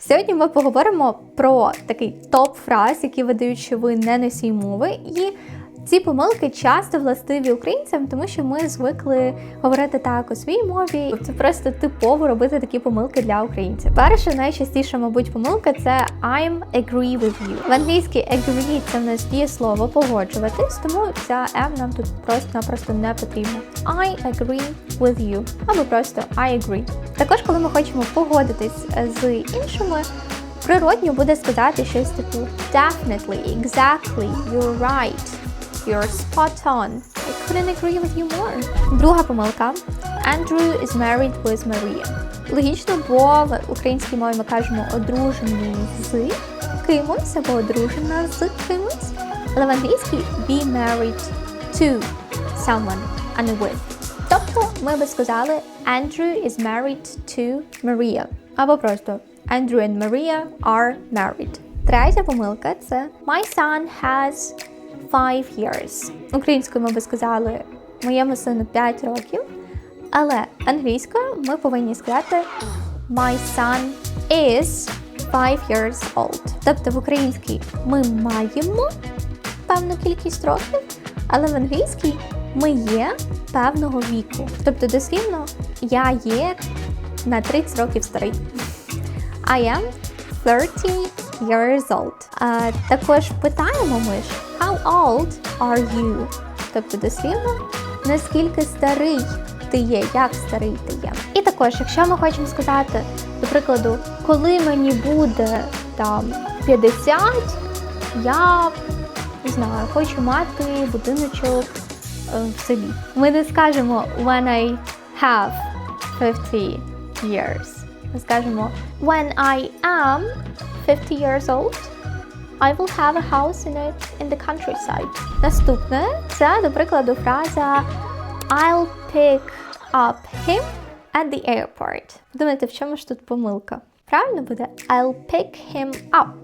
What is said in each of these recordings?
Сьогодні ми поговоримо про такий топ фраз, які видають, що ви не носій мови, і ці помилки часто властиві українцям, тому що ми звикли говорити так у своїй мові. Це просто типово робити такі помилки для українців. Перша найчастіша, мабуть, помилка це I'm agree with you. В англійській agree це в нас дієслово погоджуватись, тому ця M нам тут просто-напросто не потрібна. I agree with you або просто I agree. Також, коли ми хочемо погодитись з іншими. Природньо буде сказати щось типу Definitely, exactly, you're right. You're spot on. I couldn't agree with you more. Друга помилка. Andrew is married with Maria. Логічно, бо в українській мові ми кажемо одружений з кимось або одружена з кимось. Але в англійській be married to someone, а не with. Тобто ми би сказали Andrew is married to Maria. Або просто Andrew and Maria are married. Третя помилка це My son has five years. Українською ми би сказали моєму сину 5 років. Але англійською ми повинні сказати My son is five years old. Тобто в українській ми маємо певну кількість років, але в англійській ми є певного віку. Тобто, дослівно, я є на 30 років старий. I am 30 years old. А, також питаємо ми ж How old are you? Тобто дослівно, наскільки старий ти є, як старий ти є. І також, якщо ми хочемо сказати, до прикладу, коли мені буде там 50, я не знаю, хочу мати будиночок е, в селі. Ми не скажемо when I have 50 years. Ми скажемо when I am 50 years old. I will have a house in it in the countryside. Наступне це, до прикладу, фраза I'll pick up him at the airport. Думаєте, в чому ж тут помилка? Правильно буде I'll pick him up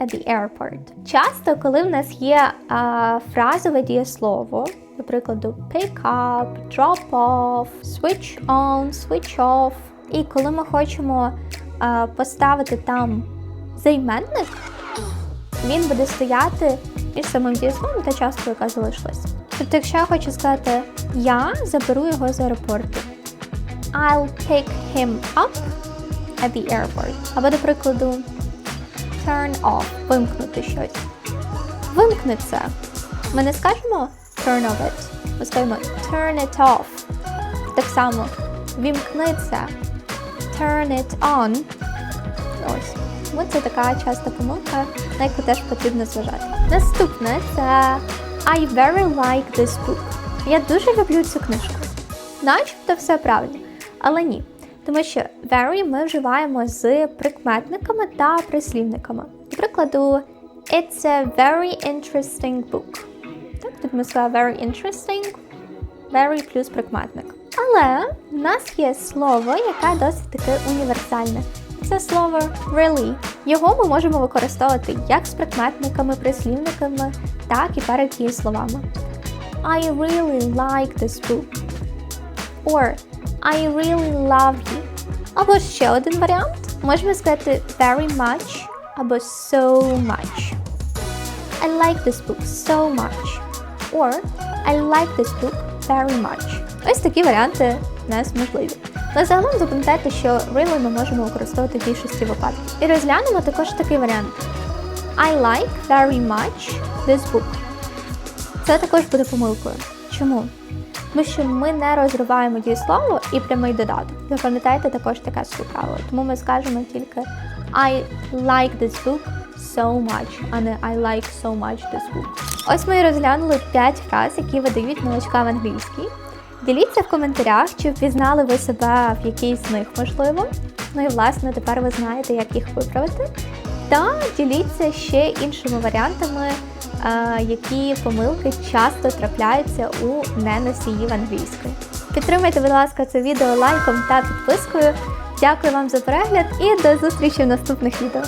at the airport. Часто, коли в нас є а, фразове дієслово, до прикладу, pick up, drop off, switch on, switch off. І коли ми хочемо а, поставити там займенник, він буде стояти між самим дієсловом та часткою, яка залишилась. Тобто, якщо я хочу сказати я заберу його з аеропорту, I'll pick him up at the airport. Або, до прикладу, turn off, вимкнути щось. Вимкни це. Ми не скажемо turn off it, ми скажемо turn it off. Так само вімкни це, turn it on. Ось. Тому це така часта помилка, на яку теж потрібно зважати. Наступне це I very like this book. Я дуже люблю цю книжку. Начебто все правильно, але ні. Тому що very ми вживаємо з прикметниками та прислівниками. До прикладу, It's a very interesting book. Так, тут ми сказали very interesting, very плюс прикметник. Але в нас є слово, яке досить таке універсальне. Це слово really. Його ми можемо використовувати як з прикметниками, прислівниками, так і перед дієсловами. I really like this book. Or I really love you. Або ще один варіант. Можемо сказати very much або so much. I like this book so much. Or I like this book very much. Ось такі варіанти у нас можливі. Але загалом запам'ятайте, що really ми можемо використовувати в більшості випадків. І розглянемо також такий варіант. I like very much this book. Це також буде помилкою. Чому? Тому що ми не розриваємо дієслово і прямий додаток. Запам'ятайте також таке правило. Тому ми скажемо тільки I like this book so much, а не I like so much this book. Ось ми і розглянули 5 фраз, які видають новачка в англійській. Діліться в коментарях, чи впізнали ви себе в якійсь з них можливо. Ну і власне тепер ви знаєте, як їх виправити. Та діліться ще іншими варіантами, е, які помилки часто трапляються у неносіїв англійської. Підтримайте, будь ласка, це відео лайком та підпискою. Дякую вам за перегляд і до зустрічі в наступних відео.